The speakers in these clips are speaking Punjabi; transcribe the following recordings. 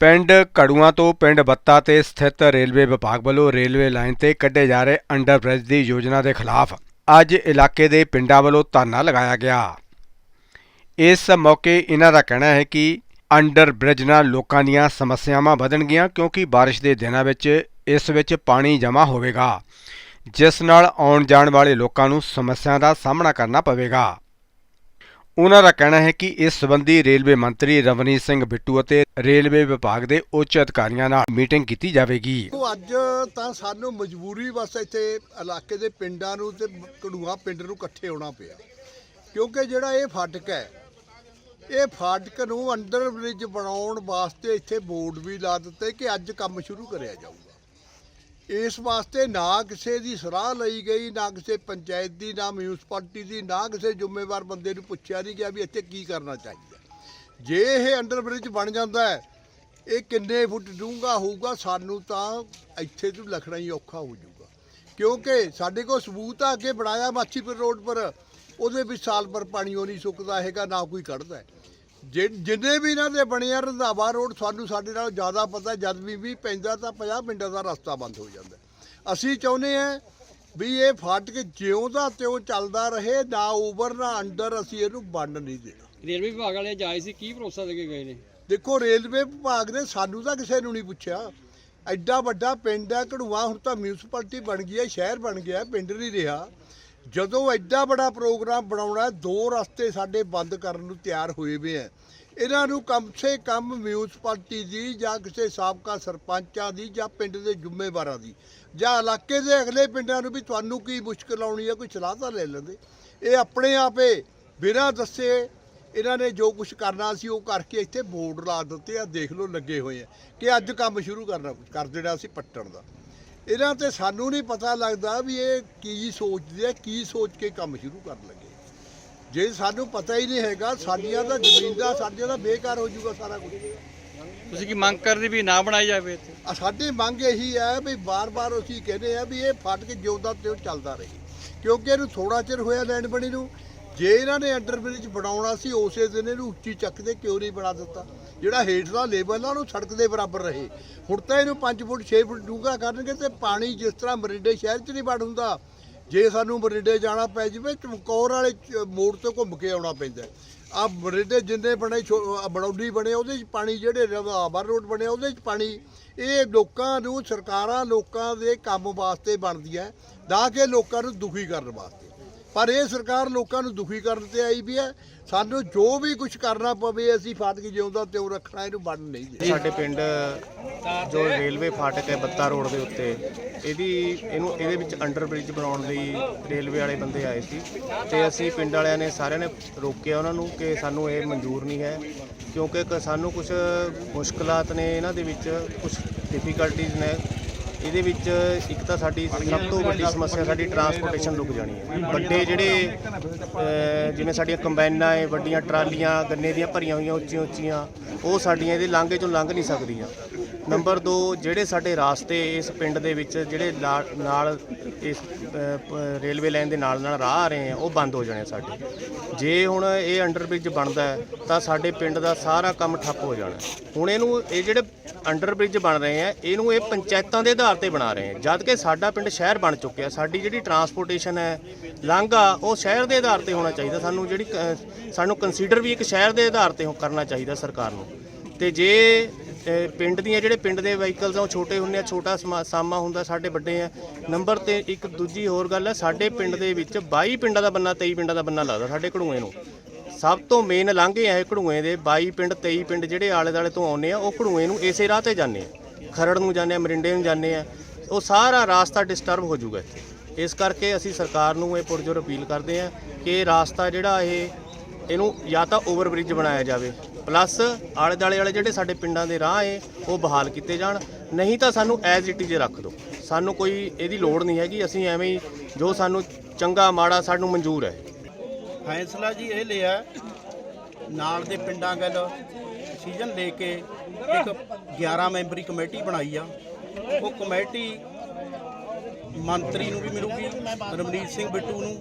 ਪਿੰਡ ਕੜੂਆਂ ਤੋਂ ਪਿੰਡ ਬੱਤਾ ਤੇ ਸਥਿਤ ਰੇਲਵੇ ਵਿਭਾਗ ਵੱਲੋਂ ਰੇਲਵੇ ਲਾਈਨ ਤੇ ਕੱਢੇ ਜਾ ਰਹੇ ਅੰਡਰਬ੍ਰਿਜ ਦੀ ਯੋਜਨਾ ਦੇ ਖਿਲਾਫ ਅੱਜ ਇਲਾਕੇ ਦੇ ਪਿੰਡਾਂ ਵੱਲੋਂ ਧਰਨਾ ਲਗਾਇਆ ਗਿਆ। ਇਸ ਮੌਕੇ ਇਹਨਾਂ ਦਾ ਕਹਿਣਾ ਹੈ ਕਿ ਅੰਡਰਬ੍ਰਿਜ ਨਾਲ ਲੋਕਾਂ ਦੀਆਂ ਸਮੱਸਿਆਵਾਂ ਵਧਣਗੀਆਂ ਕਿਉਂਕਿ ਬਾਰਿਸ਼ ਦੇ ਦਿਨਾਂ ਵਿੱਚ ਇਸ ਵਿੱਚ ਪਾਣੀ ਜਮ੍ਹਾਂ ਹੋਵੇਗਾ, ਜਿਸ ਨਾਲ ਆਉਣ ਜਾਣ ਵਾਲੇ ਲੋਕਾਂ ਨੂੰ ਸਮੱਸਿਆ ਦਾ ਸਾਹਮਣਾ ਕਰਨਾ ਪਵੇਗਾ। ਉਹਨਾਂ ਦਾ ਕਹਿਣਾ ਹੈ ਕਿ ਇਸ ਸਬੰਧੀ ਰੇਲਵੇ ਮੰਤਰੀ ਰਵਨੀਤ ਸਿੰਘ ਬਿੱਟੂ ਅਤੇ ਰੇਲਵੇ ਵਿਭਾਗ ਦੇ ਉੱਚ ਅਧਿਕਾਰੀਆਂ ਨਾਲ ਮੀਟਿੰਗ ਕੀਤੀ ਜਾਵੇਗੀ। ਅੱਜ ਤਾਂ ਸਾਨੂੰ ਮਜਬੂਰੀ ਬਸ ਇੱਥੇ ਇਲਾਕੇ ਦੇ ਪਿੰਡਾਂ ਨੂੰ ਤੇ ਕੜੂਆ ਪਿੰਡ ਨੂੰ ਇਕੱਠੇ ਹੋਣਾ ਪਿਆ। ਕਿਉਂਕਿ ਜਿਹੜਾ ਇਹ ਫਾਟਕ ਹੈ, ਇਹ ਫਾਟਕ ਨੂੰ ਅੰਡਰ ਬ੍ਰਿਜ ਬਣਾਉਣ ਵਾਸਤੇ ਇੱਥੇ ਬੋਰਡ ਵੀ ਲਾ ਦਿੱਤੇ ਕਿ ਅੱਜ ਕੰਮ ਸ਼ੁਰੂ ਕਰਿਆ ਜਾਊਗਾ। ਇਸ ਵਾਸਤੇ ਨਾ ਕਿਸੇ ਦੀ ਸਲਾਹ ਲਈ ਗਈ, ਨਾ ਕਿਸੇ ਪੰਚਾਇਤ ਦੀ, ਨਾ ਮਿਊਨਿਸਪੈਲਿਟੀ ਦੀ, ਨਾ ਕਿਸੇ ਜ਼ਿੰਮੇਵਾਰ ਬੰਦੇ ਨੂੰ ਪੁੱਛਿਆ ਨਹੀਂ ਗਿਆ ਵੀ ਇੱਥੇ ਕੀ ਕਰਨਾ ਚਾਹੀਦਾ। ਜੇ ਇਹ ਅੰਡਰ ਬ੍ਰਿਜ ਬਣ ਜਾਂਦਾ ਹੈ, ਇਹ ਕਿੰਨੇ ਫੁੱਟ ਡੂੰਘਾ ਹੋਊਗਾ, ਸਾਨੂੰ ਤਾਂ ਇੱਥੇ ਤੋਂ ਲਖਣਾ ਹੀ ਔਖਾ ਹੋ ਜਾਊਗਾ। ਕਿਉਂਕਿ ਸਾਡੇ ਕੋਲ ਸਬੂਤ ਆ ਕੇ ਬਣਾਇਆ ਮਾਛੀਪੁਰ ਰੋਡ ਪਰ, ਉਹਦੇ ਵਿੱਚ ਸਾਲ ਭਰ ਪਾਣੀ ਉਹ ਨਹੀਂ ਸੁੱਕਦਾ ਹੈਗਾ, ਨਾ ਕੋਈ ਕੱਢਦਾ ਜਿੰਨੇ ਵੀ ਇਹਨਾਂ ਦੇ ਬਣੇ ਆ ਰੰਧਾਵਾ ਰੋਡ ਸਾਨੂੰ ਸਾਡੇ ਨਾਲ ਜ਼ਿਆਦਾ ਪਤਾ ਜਦ ਵੀ ਵੀ ਪੈਂਦਾ ਤਾਂ 50 ਮਿੰਟਾਂ ਦਾ ਰਸਤਾ ਬੰਦ ਹੋ ਜਾਂਦਾ। ਅਸੀਂ ਚਾਹੁੰਦੇ ਆ ਵੀ ਇਹ ਫਾਟਕ ਜਿਉਂ ਦਾ ਤਿਉਂ ਚੱਲਦਾ ਰਹੇ ਨਾ ਓਵਰ ਨਾ ਅੰਡਰ ਅਸੀਂ ਇਹਨੂੰ ਬੰਦ ਨਹੀਂ ਦੇਣਾ। ਰੇਲਵੇ ਵਿਭਾਗ ਵਾਲੇ ਅੱਜ ਆਏ ਸੀ ਕੀ ਭਰੋਸਾ ਦੇ ਕੇ ਗਏ ਨੇ? ਦੇਖੋ ਰੇਲਵੇ ਵਿਭਾਗ ਨੇ ਸਾਨੂੰ ਤਾਂ ਕਿਸੇ ਨੂੰ ਨਹੀਂ ਪੁੱਛਿਆ। ਐਡਾ ਵੱਡਾ ਪਿੰਡ ਹੈ ਘੜੂਆ ਹੁਣ ਤਾਂ ਮਿਊਨਿਸਪੈਲਿਟੀ ਬਣ ਗਈ ਹੈ ਸ਼ਹਿਰ ਬਣ ਗਿਆ ਪਿੰਡ ਨਹੀਂ ਰਿਹਾ। ਜਦੋਂ ਐਡਾ ਬੜਾ ਪ੍ਰੋਗਰਾਮ ਬਣਾਉਣਾ ਦੋ ਰਸਤੇ ਸਾਡੇ ਬੰਦ ਕਰਨ ਨੂੰ ਤਿਆਰ ਹੋਏ ਵੇ ਹੈ। ਇਹਨਾਂ ਨੂੰ ਕਮ ਸੇ ਕਮ ਮਿਊਨਿਸਪੈਲਿਟੀ ਦੀ ਜਾਂ ਕਿਸੇ ਸਾਬਕਾ ਸਰਪੰਚਾਂ ਦੀ ਜਾਂ ਪਿੰਡ ਦੇ ਜ਼ਿੰਮੇਵਾਰਾਂ ਦੀ ਜਾਂ ਇਲਾਕੇ ਦੇ ਅਗਲੇ ਪਿੰਡਾਂ ਨੂੰ ਵੀ ਤੁਹਾਨੂੰ ਕੀ ਮੁਸ਼ਕਲ ਆਉਣੀ ਹੈ, ਕੋਈ ਸਲਾਹ ਤਾਂ ਲੈ ਲੈਂਦੇ। ਇਹ ਆਪਣੇ ਆਪੇ ਬਿਨਾਂ ਦੱਸੇ ਇਹਨਾਂ ਨੇ ਜੋ ਕੁਝ ਕਰਨਾ ਸੀ ਉਹ ਕਰਕੇ ਇੱਥੇ ਬੋਰਡ ਲਾ ਦਿੱਤੇ ਆ, ਦੇਖ ਲਓ ਲੱਗੇ ਹੋਏ ਆ ਕਿ ਅੱਜ ਕੰਮ ਸ਼ੁਰੂ ਕਰਨਾ, ਕਰ ਦੇਣਾ ਸੀ ਪੱਟਣ ਦਾ। ਇਹਨਾਂ ਤੇ ਸਾਨੂੰ ਨਹੀਂ ਪਤਾ ਲੱਗਦਾ ਵੀ ਇਹ ਕੀ ਸੋਚਦੇ ਆ ਕੀ ਸੋਚ ਕੇ ਕੰਮ ਸ਼ੁਰੂ ਕਰਨ ਲੱਗੇ। ਜੇ ਸਾਨੂੰ ਪਤਾ ਹੀ ਨਹੀਂ ਹੈਗਾ ਸਾਡੀਆਂ ਤਾਂ ਜ਼ਮੀਨ ਦਾ ਸਾਡੀਆਂ ਦਾ ਬੇਕਾਰ ਹੋ ਜਾਊਗਾ ਸਾਰਾ ਕੁਝ ਤੁਸੀਂ ਕੀ ਮੰਗ ਕਰਦੇ ਵੀ ਨਾ ਬਣਾਈ ਜਾਵੇ ਇੱਥੇ? ਆ ਸਾਡੀ ਮੰਗ ਇਹੀ ਹੈ ਵੀ ਬਾਰ-ਬਾਰ ਅਸੀਂ ਕਹਿੰਦੇ ਆ ਵੀ ਇਹ ਫਟ ਕੇ ਜਿਉਂਦਾ ਤੇ ਉਹ ਚੱਲਦਾ ਰਹੇ। ਕਿਉਂਕਿ ਇਹਨੂੰ ਥੋੜਾ ਚਿਰ ਹੋਇਆ ਲੈਂਡ ਬਣੀ ਨੂੰ। ਜੇ ਇਹਨਾਂ ਨੇ ਅੰਡਰ ਬ੍ਰਿਜ ਬਣਾਉਣਾ ਸੀ ਉਸੇ ਦਿਨ ਇਹਨੂੰ ਉੱਚੀ ਚੱਕ ਦੇ ਕਿਉਂ ਨਹੀਂ ਬਣਾ ਦਿੱਤਾ? ਜਿਹੜਾ ਹੇਠਲਾ ਲੈਵਲ ਆ ਉਹਨੂੰ ਸੜਕ ਦੇ ਬਰਾਬਰ ਰਹੇ। ਹੁਣ ਤਾਂ ਇਹਨੂੰ 5 ਫੁੱਟ 6 ਫੁੱਟ ਡੂੰਘਾ ਕਰਨਗੇ ਤੇ ਪਾਣੀ ਜਿਸ ਤਰ੍ਹਾਂ ਮਰਿੰਡੇ ਸ਼ਹਿਰ 'ਚ ਨਹੀਂ ਵੜ ਹੁੰਦਾ, ਜੇ ਸਾਨੂੰ ਮਰਿੰਡੇ ਜਾਣਾ ਪੈ ਜਵੇ, ਚਮਕੌਰ ਵਾਲੇ ਮੋੜ ਤੋਂ ਘੁੰਮ ਕੇ ਆਉਣਾ ਪੈਂਦਾ। ਆ ਮਰਿੰਡੇ ਜਿੰਨੇ ਬਣੇ, ਛੋ- ਆਹ ਬਣੇ, ਉਹਦੇ 'ਚ ਪਾਣੀ ਜਿਹੜੇ ਰਵਾਬਰ ਰੋਡ ਬਣੇ, ਉਹਦੇ 'ਚ ਪਾਣੀ। ਇਹ ਲੋਕਾਂ ਨੂੰ, ਸਰਕਾਰਾਂ ਲੋਕਾਂ ਦੇ ਕੰਮ ਵਾਸਤੇ ਬਣਦੀਆਂ, ਨਾ ਕਿ ਲੋਕਾਂ ਨੂੰ ਦੁਖੀ ਕਰਨ ਵਾਸਤੇ। ਪਰ ਇਹ ਸਰਕਾਰ ਲੋਕਾਂ ਨੂੰ ਦੁਖੀ ਕਰਨ ਤੇ ਆਈ ਵੀ ਹੈ। ਸਾਨੂੰ ਜੋ ਵੀ ਕੁਝ ਕਰਨਾ ਪਵੇ, ਅਸੀਂ ਫਾਟਕ ਜਿਉਂਦਾ ਤੇ ਰੱਖਣਾ, ਇਹਨੂੰ ਬੰਨ ਨਹੀਂ ਦੇਣਾ। ਸਾਡੇ ਪਿੰਡ ਜੋ ਰੇਲਵੇ ਫਾਟਕ ਹੈ ਬੱਤਾ ਰੋਡ ਦੇ ਉੱਤੇ, ਇਹਦੀ, ਇਹਨੂੰ, ਇਹਦੇ ਵਿੱਚ ਅੰਡਰ ਬ੍ਰਿਜ ਬਣਾਉਣ ਲਈ ਰੇਲਵੇ ਵਾਲੇ ਬੰਦੇ ਆਏ ਸੀ। ਤੇ ਅਸੀਂ ਪਿੰਡ ਵਾਲਿਆਂ ਨੇ ਸਾਰਿਆਂ ਨੇ ਰੋਕਿਆ ਉਹਨਾਂ ਨੂੰ ਕਿ ਸਾਨੂੰ ਇਹ ਮਨਜ਼ੂਰ ਨਹੀਂ ਹੈ, ਕਿਉਂਕਿ ਕ- ਸਾਨੂੰ ਕੁਝ ਮੁਸ਼ਕਲਾਤ ਨੇ ਇਹਨਾਂ ਦੇ ਵਿੱਚ ਕੁਝ ਡਿਫਿਕਲਟੀਜ਼ ਨੇ। ਇਹਦੇ ਵਿੱਚ ਇੱਕ ਤਾਂ ਸਾਡੀ ਸਭ ਤੋਂ ਵੱਡੀ ਸਮੱਸਿਆ ਸਾਡੀ ਟਰਾਂਸਪੋਰਟੇਸ਼ਨ ਰੁਕ ਜਾਣੀ ਹੈ। ਵੱਡੇ ਜਿਹੜੇ ਜਿਵੇਂ ਸਾਡੀਆਂ ਕੰਬਾਈਨਾਂ ਹੈ, ਵੱਡੀਆਂ ਟਰਾਲੀਆਂ, ਗੰਨੇ ਦੀਆਂ ਭਰੀਆਂ ਹੋਈਆਂ ਉੱਚੀਆਂ ਉੱਚੀਆਂ ਉਹ ਸਾਡੀਆਂ ਇਹਦੇ ਲਾਂਘੇ ਚੋਂ ਲੰਘ ਨਹੀਂ ਸਕਦੀਆਂ। ਨੰਬਰ 2 ਜਿਹੜੇ ਸਾਡੇ ਰਾਸਤੇ ਇਸ ਪਿੰਡ ਦੇ ਵਿੱਚ ਜਿਹੜੇ ਲਾ- ਨਾਲ ਇਸ ਰੇਲਵੇ ਲਾਈਨ ਦੇ ਨਾਲ ਨਾਲ ਰਾਹ ਆ ਰਹੇ ਆ, ਉਹ ਬੰਦ ਹੋ ਜਾਣੇ ਸਾਡੇ। ਜੇ ਹੁਣ ਇਹ ਅੰਡਰ ਬ੍ਰਿਜ ਬਣਦਾ ਤਾਂ ਸਾਡੇ ਪਿੰਡ ਦਾ ਸਾਰਾ ਕੰਮ ਠੱਪ ਹੋ ਜਾਣਾ। ਹੁਣ ਇਹਨੂੰ, ਇਹ ਜਿਹੜੇ ਅੰਡਰ ਬ੍ਰਿਜ ਬਣ ਰਹੇ ਆ, ਇਹਨੂੰ ਇਹ ਪੰਚਾਇਤਾਂ ਦੇ ਆਧਾਰ ਤੇ ਬਣਾ ਰਹੇ ਆ। ਜਦ ਕਿ ਸਾਡਾ ਪਿੰਡ ਸ਼ਹਿਰ ਬਣ ਚੁੱਕਿਆ, ਸਾਡੀ ਜਿਹੜੀ ਟਰਾਂਸਪੋਰਟੇਸ਼ਨ ਹੈ, ਲਾਂਘਾ, ਉਹ ਸ਼ਹਿਰ ਦੇ ਆਧਾਰ ਤੇ ਹੋਣਾ ਚਾਹੀਦਾ। ਸਾਨੂੰ ਜਿਹੜੀ ਕ- ਸਾਨੂੰ ਕੰਸੀਡਰ ਵੀ ਇੱਕ ਸ਼ਹਿਰ ਦੇ ਆਧਾਰ ਤੇ ਕਰਨਾ ਚਾਹੀਦਾ ਸਰਕਾਰ ਨੂੰ। ਤੇ ਜੇ ਅ, ਪਿੰਡ ਦੀਆਂ ਜਿਹੜੇ ਪਿੰਡ ਦੇ ਵਹੀਕਲਸ ਆ ਉਹ ਛੋਟੇ ਹੁੰਦੇ ਆ ਛੋਟਾ ਸਮਾ- ਸਾਮਾ ਹੁੰਦਾ ਸਾਡੇ ਵੱਡੇ ਆ। ਨੰਬਰ ਤੇ ਇੱਕ ਦੂਜੀ ਹੋਰ ਗੱਲ ਹੈ ਸਾਡੇ ਪਿੰਡ ਦੇ ਵਿੱਚ 22 ਪਿੰਡਾਂ ਦਾ ਬੰਨਾ 23 ਪਿੰਡਾਂ ਦਾ ਬੰਨਾ ਲੱਗਦਾ ਸਾਡੇ ਘੜੂਏ ਨੂੰ। ਸਭ ਤੋਂ ਮੇਨ ਲਾਂਘੇ ਆ ਇਹ ਘੜੂਏ ਦੇ 22 ਪਿੰਡ 23 ਪਿੰਡ ਜਿਹੜੇ ਆਲੇ ਦਾਲੇ ਤੋਂ ਆਉਂਦੇ ਆ ਉਹ ਘੜੂਏ ਨੂੰ ਇਸੇ ਰਾਹ ਤੇ ਜਾਂਦੇ ਆ। ਖਰੜ ਨੂੰ ਜਾਂਦੇ ਆ ਮਰਿੰਡੇ ਨੂੰ ਜਾਂਦੇ ਆ। ਉਹ ਸਾਰਾ ਰਾਸਤਾ ਡਿਸਟਰਬ ਹੋ ਜਾਊਗਾ ਇੱਥੇ। ਇਸ ਕਰਕੇ ਅਸੀਂ ਸਰਕਾਰ ਨੂੰ ਇਹ ਪੁਰਜੋਰ ਅਪੀਲ ਕਰਦੇ ਆ ਕਿ ਇਹ ਰਾਸਤਾ ਜਿਹੜਾ ਇਹ ਇਹਨੂੰ ਜਾਂ ਤਾਂ ਓਵਰਬ੍ਰਿਜ ਬਣਾਇਆ ਜਾਵੇ। ਪਲੱਸ ਆਲੇ ਦਾਲੇ ਵਾਲੇ ਜਿਹੜੇ ਸਾਡੇ ਪਿੰਡਾਂ ਦੇ ਰਾਹ ਏ, ਉਹ ਬਹਾਲ ਕੀਤੇ ਜਾਣ। ਨਹੀਂ ਤਾਂ ਸਾਨੂੰ ਐਜ਼ ਇਟ ਇਜ਼ ਰੱਖ ਦਿਓ ਸਾਨੂੰ ਕੋਈ ਇਹਦੀ ਲੋੜ ਨਹੀਂ ਹੈਗੀ। ਅਸੀਂ ਐਵੇਂ ਹੀ ਜੋ ਸਾਨੂੰ ਚੰਗਾ, ਮਾੜਾ ਸਾਨੂੰ ਮਨਜ਼ੂਰ ਹੈ। ਫੈਸਲਾ ਜੀ ਇਹ ਲਿਆ, ਨਾਲ ਦੇ ਪਿੰਡਾਂ ਗੱਲ ਡਿਸੀਜਨ ਲੈ ਕੇ ਇੱਕ 11 ਮੈਂਬਰੀ ਕਮੇਟੀ ਬਣਾਈ ਆ। ਉਹ ਕਮੇਟੀ ਮੰਤਰੀ ਨੂੰ ਵੀ ਮਿਲੂਗੀ, ਰਮਨੀਤ ਸਿੰਘ ਬਿੱਟੂ ਨੂੰ।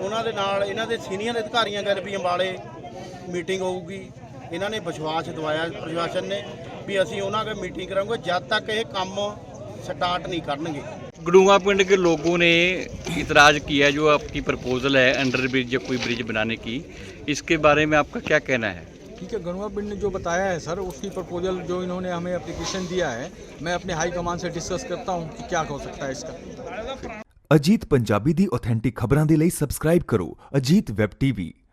ਉਹਨਾਂ ਦੇ ਨਾਲ ਇਹਨਾਂ ਦੇ ਸੀਨੀਅਰ ਅਧਿਕਾਰੀਆਂ ਗੱਲ ਵੀ ਅੰਬਾਲੇ ਮੀਟਿੰਗ ਹੋਊਗੀ ਇਹਨਾਂ ਨੇ ਵਿਸ਼ਵਾਸ ਦਿਵਾਇਆ ਪ੍ਰਸ਼ਾਸਨ ਨੇ ਵੀ ਅਸੀਂ ਉਹਨਾਂ ਨਾਲ ਮੀਟਿੰਗ ਕਰਾਂਗੇ ਜਦ ਤੱਕ ਇਹ ਕੰਮ ਸਟਾਰਟ ਨਹੀਂ ਕਰਨਗੇ गडुआ पिंड के लोगों ने इतराज किया जो आपकी प्रपोजल है अंडर ब्रिज या कोई ब्रिज बनाने की इसके बारे में आपका क्या कहना है ठीक है गनुआ पिंड ने जो बताया है सर उसकी प्रपोजल जो इन्होंने हमें एप्लीकेशन दिया है मैं अपने हाई कमान से डिस्कस करता हूँ कि क्या हो सकता है इसका ਅਜੀਤ ਪੰਜਾਬੀ ਦੀ ਆਥੈਂਟਿਕ ਖਬਰਾਂ ਦੇ ਲਈ ਸਬਸਕ੍ਰਾਈਬ ਕਰੋ ਅਜੀਤ ਵੈਬ ਟੀਵੀ